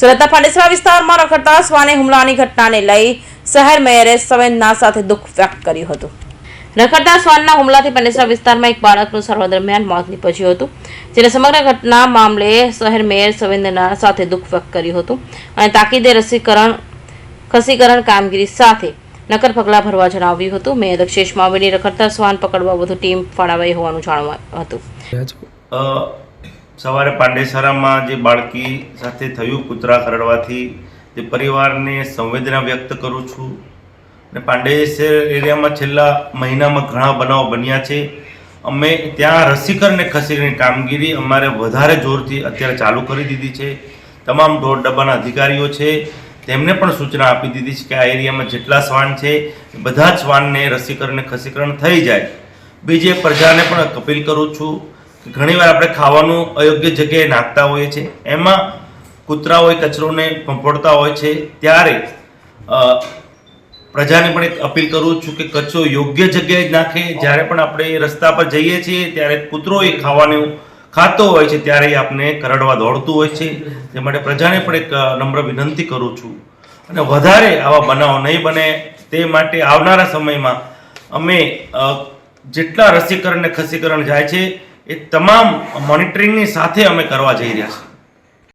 સુરતના પાંડેસરા વિસ્તારમાં રખડતા શ્વાને હુમલાની ઘટનાને લઈ શહેર મેયરે સંવેદના સાથે દુઃખ વ્યક્ત કર્યું હતું. રખડતા શ્વાનના હુમલાથી પાંડેસરા વિસ્તારમાં એક બાળકનું સારવાર દરમિયાન મોત નીપજ્યું હતું, જેને સમગ્ર ઘટના મામલે શહેર મેયર સંવેદના સાથે દુઃખ વ્યક્ત કર્યું હતું અને તાકીદે રસીકરણ, ખસીકરણ કામગીરી સાથે નકર પગલાં ભરવા જણાવ્યું હતું. મેયર દક્ષેશ માવીની રખડતા શ્વાન પકડવા વધુ ટીમ ફાળવાઈ હોવાનું જાણવા હતું. સવારે પાંડેસરામાં જે બાળકી સાથે થયું કૂતરા કરડવાથી, તે પરિવારને સંવેદના વ્યક્ત કરું છું. અને પાંડેસર એરિયામાં છેલ્લા મહિનામાં ઘણા બનાવ બન્યા છે. અમે ત્યાં રસીકરણને ખસીકરણની કામગીરી અમારે વધારે જોરથી અત્યારે ચાલુ કરી દીધી છે. તમામ ઢોર ડબ્બાના અધિકારીઓ છે, તેમને પણ સૂચના આપી દીધી છે કે આ એરિયામાં જેટલા શ્વાન છે, બધા જ શ્વાનને રસીકરણને ખસીકરણ થઈ જાય. બીજે પ્રજાને પણ અપીલ કરું છું ઘણીવાર આપણે ખાવાનું અયોગ્ય જગ્યાએ નાખતા હોઈએ છીએ. એમાં કૂતરા હોય કચરોને પંપોડતા હોય છે. ત્યારે પ્રજાને પણ એક અપીલ કરું છું કે કચરો યોગ્ય જગ્યાએ જ નાખે. જ્યારે પણ આપણે રસ્તા પર જઈએ છીએ, ત્યારે કૂતરો એ ખાવાનું ખાતો હોય છે ત્યારે એ આપણે કરડવા દોડતું હોય છે. તે માટે પ્રજાને પણ એક નમ્ર વિનંતી કરું છું. અને વધારે આવા બનાવો નહીં બને. તે માટે આવનારા સમયમાં અમે જેટલા રસીકરણ ને ખસીકરણ જાય છે એ તમામ મોનિટરિંગની સાથે અમે કરવા જઈ રહ્યા છીએ.